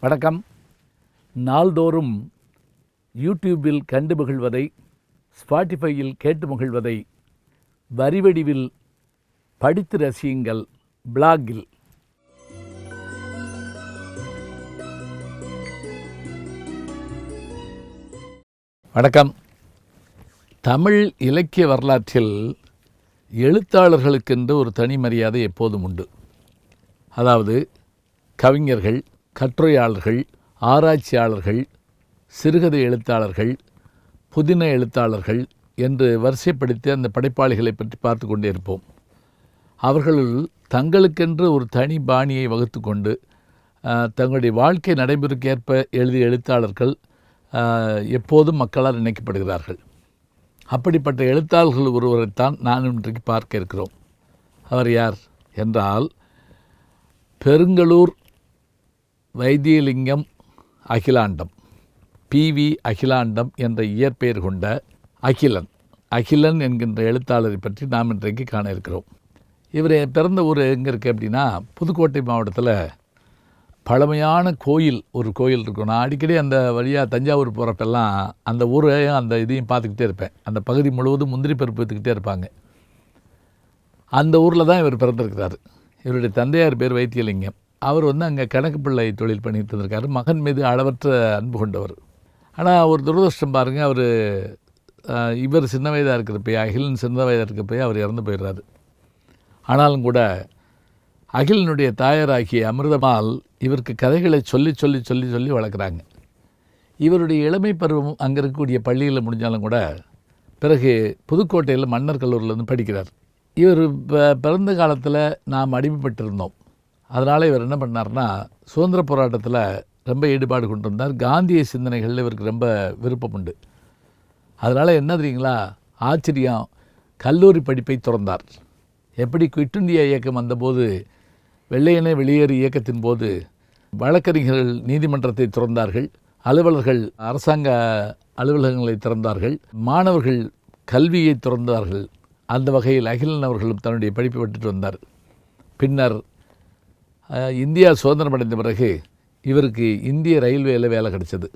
வணக்கம். நாள்தோறும் யூடியூபில் கண்டு மகிழ்வதை ஸ்பாட்டிஃபையில் கேட்டு மகிழ்வதை வரிவடிவில் படித்து ரசியுங்கள் பிளாகில். வணக்கம். தமிழ் இலக்கிய வரலாற்றில் எழுத்தாளர்களுக்கென்று ஒரு தனி மரியாதை எப்போதும் உண்டு. அதாவது கவிஞர்கள் கட்டுரையாளர்கள் ஆராய்ச்சியாளர்கள் சிறுகதை எழுத்தாளர்கள் புதின எழுத்தாளர்கள் என்று வரிசைப்படுத்தி அந்த படைப்பாளிகளை பற்றி பார்த்து கொண்டே இருப்போம். அவர்களுள் தங்களுக்கென்று ஒரு தனி பாணியை வகுத்து கொண்டு தங்களுடைய வாழ்க்கை நடைமுறைக்கேற்ப எழுதிய எழுத்தாளர்கள் எப்போதும் மக்களால் நினைக்கப்படுகிறார்கள் அப்படிப்பட்ட எழுத்தாளர்கள் ஒருவரைத்தான் நான் இன்றைக்கு பார்க்க இருக்கிறோம். அவர் யார்? என்றால் பெருங்களூர் வைத்தியலிங்கம் அகிலாண்டம். பிவி அகிலாண்டம் என்ற இயற்பெயர் கொண்ட அகிலன். அகிலன் என்கின்ற எழுத்தாளரை பற்றி நாம் இன்றைக்கு காண இருக்கிறோம் இவர் பிறந்த ஊர் எங்கே இருக்குது அப்படின்னா புதுக்கோட்டை மாவட்டத்தில் பழமையான கோயில் ஒரு கோயில் இருக்கும். நான் அடிக்கடி அந்த வழியாக தஞ்சாவூர் போகிறப்பெல்லாம் அந்த ஊரையும் அந்த இதையும் பார்த்துக்கிட்டே இருப்பேன். அந்த பகுதி முழுவதும் முந்திரி பருப்பு விற்றுக்கிட்டே இருப்பாங்க. அந்த ஊரில் தான் இவர் பிறந்திருக்கிறார். இவருடைய தந்தையார் பேர் வைத்தியலிங்கம். அவர் வந்து அங்கே கணக்கு பிள்ளை தொழில் பண்ணிகிட்டு இருந்திருக்காரு. மகன் மீது அளவற்ற அன்பு கொண்டவர். ஆனால் ஒரு துரதிருஷ்டம் பாருங்கள் அவர் இவர் சின்ன வயதாக இருக்கிறப்ப அகிலன் சின்ன வயதாக இருக்கப்பயே அவர் இறந்து போயிடுறாரு. ஆனாலும் கூட அகிலனுடைய தாயாராகிய அமிர்தமால் இவருக்கு கதைகளை சொல்லி சொல்லி சொல்லி சொல்லி வளர்க்குறாங்க. இவருடைய இளமை பருவம் அங்கே இருக்கக்கூடிய பள்ளியில் முடிஞ்சாலும் கூட பிறகு புதுக்கோட்டையில் மன்னர் கல்லூரியில் இருந்து படிக்கிறார். இவர் ப- பிறந்த காலத்தில் நாம் அடிமைப்பட்டிருந்தோம். அதனால் இவர் என்ன பண்ணார்னா சுதந்திர போராட்டத்தில் ரொம்ப ஈடுபாடு கொண்டு வந்தார் காந்திய சிந்தனைகளில் இவருக்கு ரொம்ப விருப்பம் உண்டு. அதனால் என்ன தெரியுங்களா? ஆச்சரியம். கல்லூரி படிப்பை திறந்தார். எப்படி குவிட் இந்தியா இயக்கம் வந்தபோது வெள்ளையனே வெளியேறு இயக்கத்தின் போது வழக்கறிஞர்கள் நீதிமன்றத்தை திறந்தார்கள். அலுவலர்கள் அரசாங்க அலுவலகங்களை திறந்தார்கள். மாணவர்கள் கல்வியை திறந்தார்கள். அந்த வகையில் அகிலன் அவர்களும் தன்னுடைய படிப்பை விட்டுட்டு வந்தார். பின்னர் இந்தியா சுதந்திரம் அடைந்த பிறகு இவருக்கு இந்திய ரயில்வேயில் வேலை கிடைச்சது.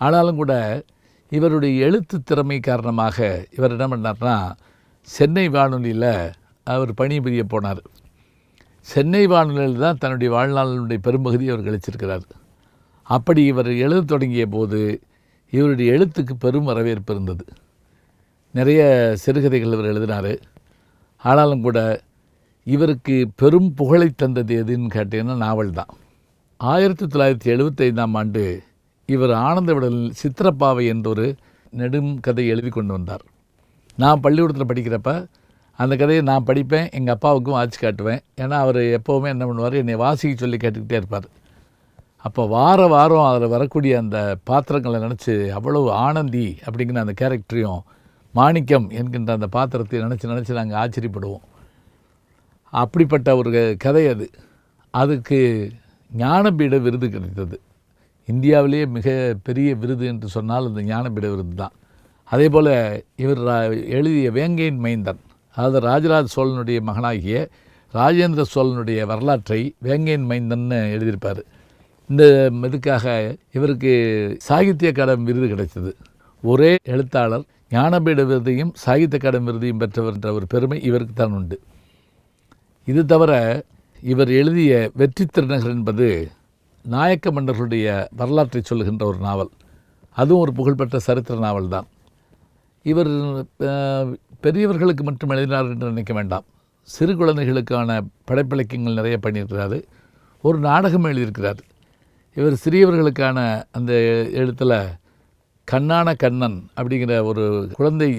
ஆனாலும் கூட இவருடைய எழுத்து திறமை காரணமாக இவர் என்ன பண்ணார்னா சென்னை வானொலியில் அவர் பணிபுரிய போனார். சென்னை வானொலியில் தான் தன்னுடைய வாழ்நாளினுடைய பெரும்பகுதியை அவர் கழிச்சிருக்கிறார். அப்படி இவர் எழுத தொடங்கிய போது இவருடைய எழுத்துக்கு பெரும் வரவேற்பு இருந்தது. நிறைய சிறுகதைகள் இவர் எழுதினார். ஆனாலும் கூட இவருக்கு பெரும் புகழை தந்தது எதுன்னு கேட்டீங்கன்னா நாவல் தான். ஆயிரத்தி தொள்ளாயிரத்தி எழுபத்தைந்தாம் ஆண்டு இவர் ஆனந்த விடலில் சித்திரப்பாவை என்றொரு நெடும் கதையை எழுதி கொண்டு வந்தார். நான் பள்ளிக்கூடத்தில் படிக்கிறப்ப அந்த கதையை நான் படிப்பேன் எங்கள் அப்பாவுக்கும் வாசி காட்டுவேன். ஏன்னா அவர் எப்போவுமே என்ன பண்ணுவார்? என்னை வாசிக்க சொல்லி கேட்டுக்கிட்டே இருப்பார். அப்போ வார வாரம் அதில் வரக்கூடிய அந்த பாத்திரங்களை நினச்சி அவ்வளவு ஆனந்தி அப்படிங்கிற அந்த கேரக்டரையும் மாணிக்கம் என்கின்ற அந்த பாத்திரத்தை நினச்சி நினச்சி நாங்கள் ஆச்சரியப்படுவோம். அப்படிப்பட்ட ஒரு கதை அது. அதுக்கு ஞானபீட விருது கிடைத்தது. இந்தியாவிலேயே மிக பெரிய விருது என்று சொன்னால் அந்த ஞானபீட விருது தான். அதே போல் இவர் ரா- எழுதிய வேங்கையின் மைந்தன் அதாவது ராஜராஜ சோழனுடைய மகனாகிய ராஜேந்திர சோழனுடைய வரலாற்றை வேங்கையின் மைந்தன்னு எழுதியிருப்பார். இந்த இதுக்காக இவருக்கு சாகித்ய அகாடமி விருது கிடைத்தது. ஒரே எழுத்தாளர் ஞானபீட விருதையும் சாகித்ய அகாடமி விருதையும் பெற்றவர் என்ற ஒரு பெருமை இவருக்கு தான் உண்டு. இது தவிர இவர் எழுதிய வெற்றி திருநகர் என்பது நாயக்க மன்னர்களுடைய வரலாற்றை சொல்லுகின்ற ஒரு நாவல். அதுவும் ஒரு புகழ்பெற்ற சரித்திர நாவல் தான் இவர் பெரியவர்களுக்கு மட்டும் எழுதினார் என்று நினைக்க வேண்டாம். சிறு குழந்தைகளுக்கான படைப்பிலக்கியங்கள் நிறைய பண்ணியிருக்கிறாரு. ஒரு நாடகம் எழுதியிருக்கிறார். இவர் சிறியவர்களுக்கான அந்த எழுத்தில் கண்ணான கண்ணன் அப்படிங்கிற ஒரு குழந்தை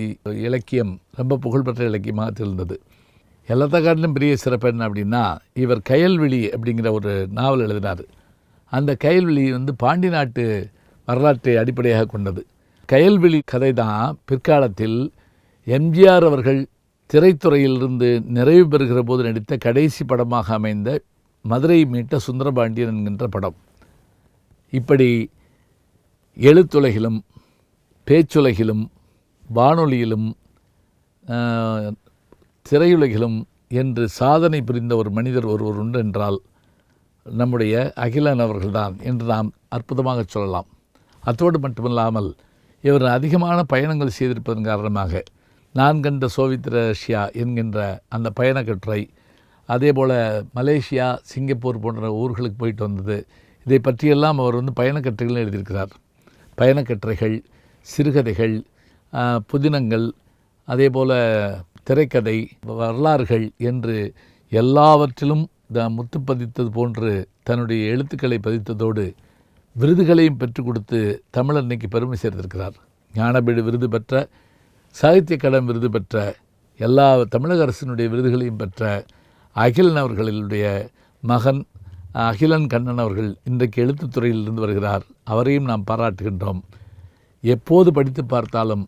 இலக்கியம் ரொம்ப புகழ்பெற்ற இலக்கியமாக திகழ்ந்தது. எல்லாத்த காட்டிலும் பெரிய சிறப்பு என்ன அப்படின்னா இவர் கயல்விழி அப்படிங்கிற ஒரு நாவல் எழுதினார். அந்த கயல்விழி வந்து பாண்டி நாட்டு வரலாற்றை அடிப்படையாக கொண்டது. கயல்விழி கதை தான் பிற்காலத்தில் எம்ஜிஆர் அவர்கள் திரைத்துறையிலிருந்து நிறைவு பெறுகிற போது நடித்த கடைசி படமாக அமைந்த மதுரை மீட்ட சுந்தரபாண்டியன் என்கின்ற படம். இப்படி எழுத்துலகிலும் பேச்சுலகிலும் வானொலியிலும் திரையுலகிலும் என்று சாதனை புரிந்த ஒரு மனிதர் ஒருவர் உண்டு என்றால் நம்முடைய அகிலன் அவர்கள்தான் என்று நாம் அற்புதமாக சொல்லலாம். அத்தோடு மட்டுமில்லாமல் இவர் அதிகமான பயணங்கள் செய்திருப்பதன் காரணமாக நான் கண்ட சோவித்ர ரஷ்யா என்கின்ற அந்த பயண கட்டுரை அதே போல் மலேசியா சிங்கப்பூர் போன்ற ஊர்களுக்கு போயிட்டு வந்தது. இதை பற்றியெல்லாம் அவர் வந்து பயணக்கட்டுரைகள் எழுதியிருக்கிறார். பயணக்கட்டுரைகள் சிறுகதைகள் புதினங்கள் அதே போல் திரைக்கதை வரலாறுகள் என்று எல்லாவற்றிலும் த முத்து பதித்தது போன்று தன்னுடைய எழுத்துக்களை பதித்ததோடு விருதுகளையும் பெற்றுக் கொடுத்து தமிழர் இன்னைக்கு பெருமை சேர்த்திருக்கிறார். ஞானபீடு விருது பெற்ற சாகித்ய கடன் விருது பெற்ற எல்லா தமிழக அரசினுடைய விருதுகளையும் பெற்ற அகிலன் அவர்களுடைய மகன் அகிலன் கண்ணன் அவர்கள் இன்றைக்கு எழுத்துத்துறையில் இருந்து வருகிறார். அவரையும் நாம் பாராட்டுகின்றோம். எப்போது படித்து பார்த்தாலும்